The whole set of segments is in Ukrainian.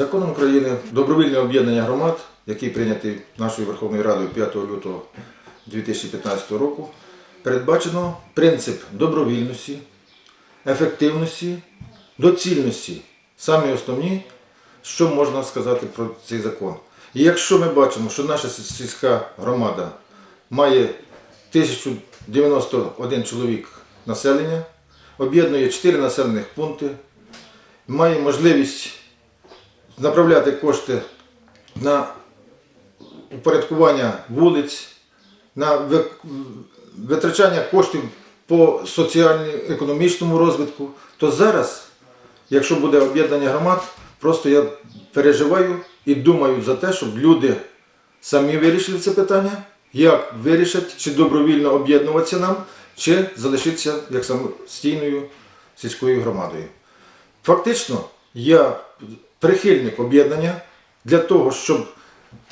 Законом України добровільне об'єднання громад, який прийнятий нашою Верховною Радою 5 лютого 2015 року, передбачено принцип добровільності, ефективності, доцільності. Самі основні, що можна сказати про цей закон. І якщо ми бачимо, що наша сільська громада має 1091 чоловік населення, об'єднує 4 населених пункти, має можливість направляти кошти на упорядкування вулиць, на витрачання коштів по соціально-економічному розвитку, то зараз, якщо буде об'єднання громад, просто я переживаю і думаю за те, щоб люди самі вирішили це питання, як вирішать, чи добровільно об'єднуватися нам, чи залишитися як самостійною сільською громадою. Фактично, я прихильник об'єднання для того, щоб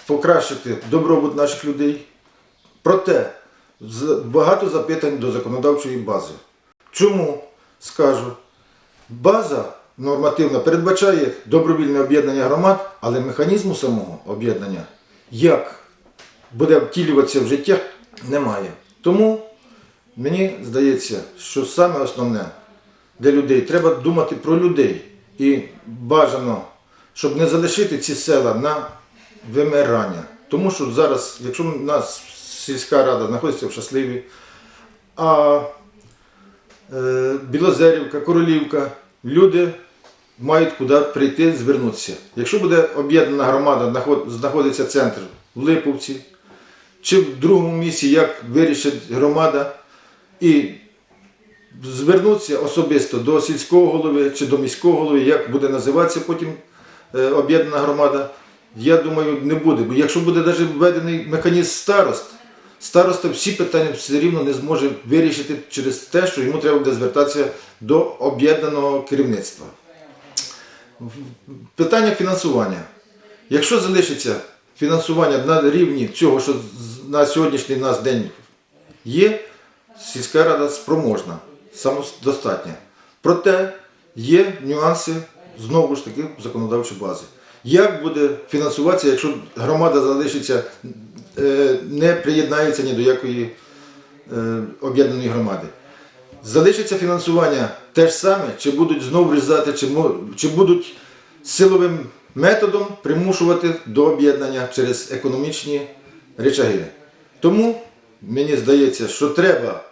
покращити добробут наших людей. Проте багато запитань до законодавчої бази. Чому скажу? База нормативна передбачає добровільне об'єднання громад, але механізму самого об'єднання, як буде втілюватися в життя, немає. Тому мені здається, що саме основне для людей треба думати про людей. І бажано, щоб не залишити ці села на вимирання. Тому що зараз, якщо у нас сільська рада знаходиться в Щасливі, а е, Білозерівка, Королівка, люди мають куди прийти, звернутися. Якщо буде об'єднана громада, знаходиться центр в Липовці, чи в другому місці, як вирішить громада, і звернутися особисто до сільського голови чи до міського голови, як буде називатися потім об'єднана громада, я думаю, не буде. Бо якщо буде навіть введений механізм старост, староста всі питання все рівно не зможе вирішити через те, що йому треба буде звертатися до об'єднаного керівництва. Питання фінансування. Якщо залишиться фінансування на рівні цього, що на сьогоднішній нас день є, сільська рада спроможна, самодостатня. Проте є нюанси знову ж таки законодавчої бази. Як буде фінансуватися, якщо громада залишиться, е, не приєднається ні до якої е, об'єднаної громади? Залишиться фінансування те ж саме, чи будуть знову врізати, чи, чи будуть силовим методом примушувати до об'єднання через економічні речаги. Тому мені здається, що треба,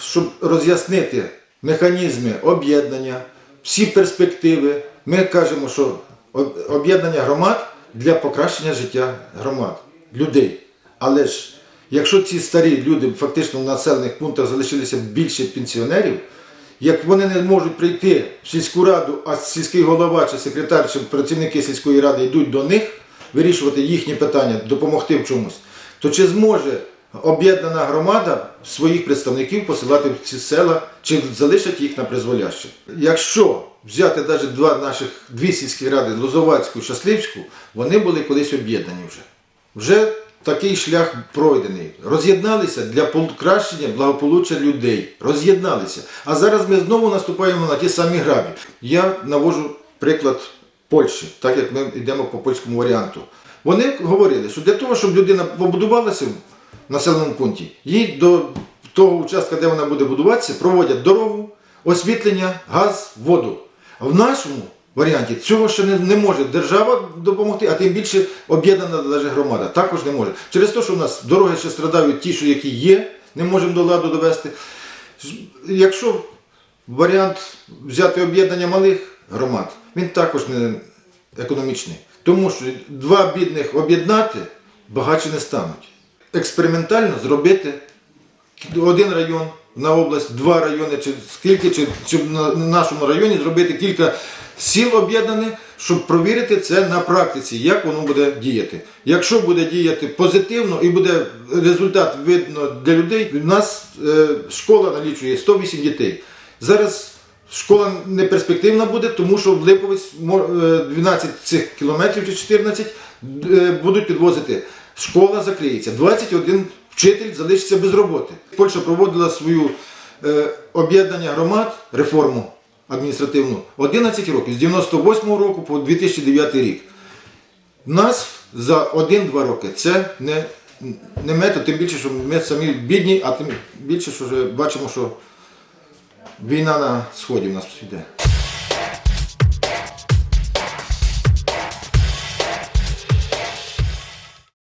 щоб роз'яснити механізми об'єднання, всі перспективи. Ми кажемо, що об'єднання громад для покращення життя громад, людей. Але ж якщо ці старі люди фактично в населених пунктах залишилися більше пенсіонерів, як вони не можуть прийти в сільську раду, а сільський голова чи секретар, чи працівники сільської ради йдуть до них вирішувати їхні питання, допомогти в чомусь, то чи зможе об'єднана громада своїх представників посилати в ці села, чи залишать їх на призволяще? Якщо взяти навіть два наших дві сільські ради Лозовацьку і Щасливську, вони були колись об'єднані вже. Вже такий шлях пройдений. Роз'єдналися для покращення благополуччя людей. Роз'єдналися. А зараз ми знову наступаємо на ті самі грабі. Я навожу приклад Польщі, так як ми йдемо по польському варіанту. Вони говорили, що для того, щоб людина побудувалася населеному пункті, їй до того участка, де вона буде будуватися, проводять дорогу, освітлення, газ, воду. В нашому варіанті цього ще не, не може держава допомогти, а тим більше об'єднана навіть громада також не може. Через те, що в нас дороги ще страдають ті, що які є, не можемо до ладу довести. Якщо варіант взяти об'єднання малих громад, він також не економічний. Тому що два бідних об'єднати багатше не стануть. Експериментально зробити один район на область, два райони, чи скільки, чи, чи на нашому районі зробити кілька сіл об'єднаних, щоб провірити це на практиці, як воно буде діяти. Якщо буде діяти позитивно і буде результат видно для людей, у нас е, школа налічує 108 дітей. Зараз школа не перспективна буде, тому що в Липовець е, 12 цих кілометрів чи 14 е, будуть підвозити. Школа закриється. 21 вчитель залишиться без роботи. Польща проводила свою е, об'єднання громад, реформу адміністративну 11 років, з 98 року по 2009 рік. Нас за 1-2 роки це не, не метод, тим більше, що ми самі бідні, а тим більше, що вже бачимо, що війна на сході в нас йде.